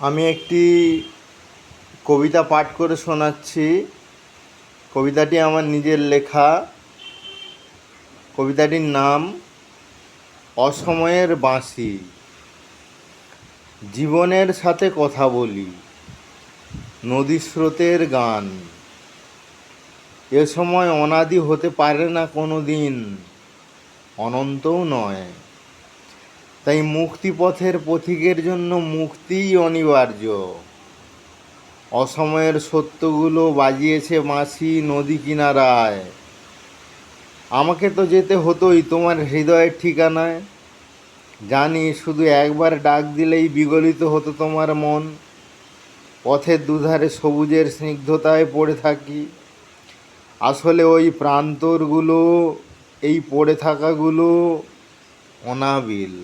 আমি একটি কবিতা পাঠ করে শোনাচ্ছি। কবিতাটি আমার নিজের লেখা। কবিতাটির নাম, অসময়ের বাঁশি। জীবনের সাথে কথা বলি। নদী স্রোতের গান। এ সময় অনাদি হতে পারে না কোনো দিন অনন্তও নয়। তাই মুক্তিপথের পথিকের জন্য মুক্তিই অনিবার্য। অসময়ের সত্যগুলো বাজিয়েছে মাসি নদী কিনারায়। আমাকে তো যেতে হতোই তোমার হৃদয়ের ঠিকানায়। জানি শুধু একবার ডাক দিলেই বিগলিত হতো তোমার মন। পথের দুধারে সবুজের স্নিগ্ধতায় পড়ে থাকি। আসলে ওই প্রান্তরগুলো, এই পড়ে থাকাগুলো অনাবিল।